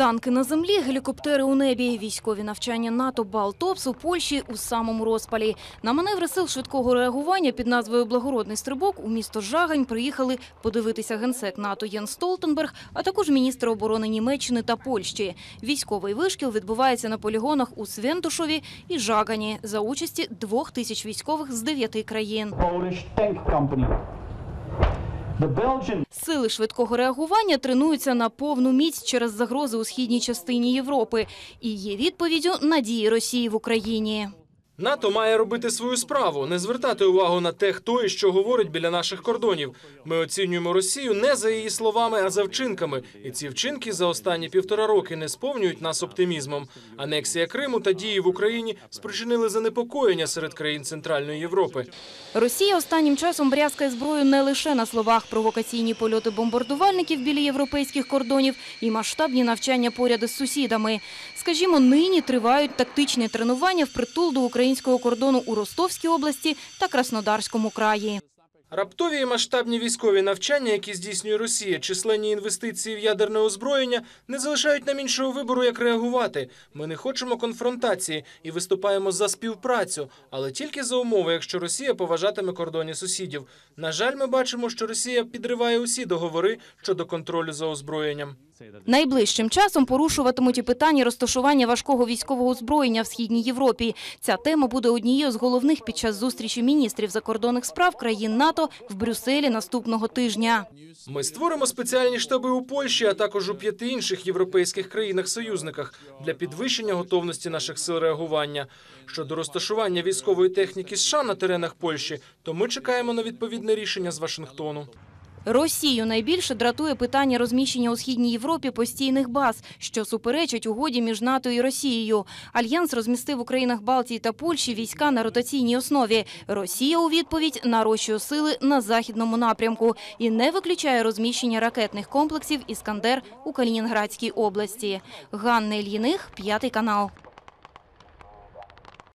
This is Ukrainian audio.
Танки на землі, гелікоптери у небі, військові навчання НАТО Балтопс у Польщі у самому розпалі. На маневри сил швидкого реагування під назвою Благородний стрибок у місто Жагань приїхали подивитися генсек НАТО Єн Столтенберг, а також міністри оборони Німеччини та Польщі. Військовий вишкіл відбувається на полігонах у Свентушові і Жагані за участі двох тисяч військових з дев'яти країн. Сили швидкого реагування тренуються на повну міць через загрози у східній частині Європи і є відповіддю на дії Росії в Україні. НАТО має робити свою справу, не звертати увагу на те, хто і що говорить біля наших кордонів. Ми оцінюємо Росію не за її словами, а за вчинками. І ці вчинки за останні півтора роки не сповнюють нас оптимізмом. Анексія Криму та дії в Україні спричинили занепокоєння серед країн Центральної Європи. Росія останнім часом брязкає зброю не лише на словах провокаційні польоти бомбардувальників біля європейських кордонів і масштабні навчання поряд із сусідами. Скажімо, нині тривають тактичні тренування впритул до українського кордону у Ростовській області та Краснодарському краї. Раптові і масштабні військові навчання, які здійснює Росія, численні інвестиції в ядерне озброєння, не залишають нам іншого вибору, як реагувати. Ми не хочемо конфронтації і виступаємо за співпрацю, але тільки за умови, якщо Росія поважатиме кордоні сусідів. На жаль, ми бачимо, що Росія підриває усі договори щодо контролю за озброєнням. Найближчим часом порушуватимуть і питання розташування важкого військового озброєння в Східній Європі. Ця тема буде однією з головних під час зустрічі міністрів закордонних справ країн НАТО в Брюсселі наступного тижня. Ми створимо спеціальні штаби у Польщі, а також у п'яти інших європейських країнах-союзниках для підвищення готовності наших сил реагування. Щодо розташування військової техніки США на теренах Польщі, то ми чекаємо на відповідне рішення з Вашингтону. Росію найбільше дратує питання розміщення у Східній Європі постійних баз, що суперечать угоді між НАТО і Росією. Альянс розмістив у країнах Балтії та Польщі війська на ротаційній основі. Росія у відповідь нарощує сили на західному напрямку і не виключає розміщення ракетних комплексів «Іскандер» у Калінінградській області. Ганна Ільїних, п'ятий канал.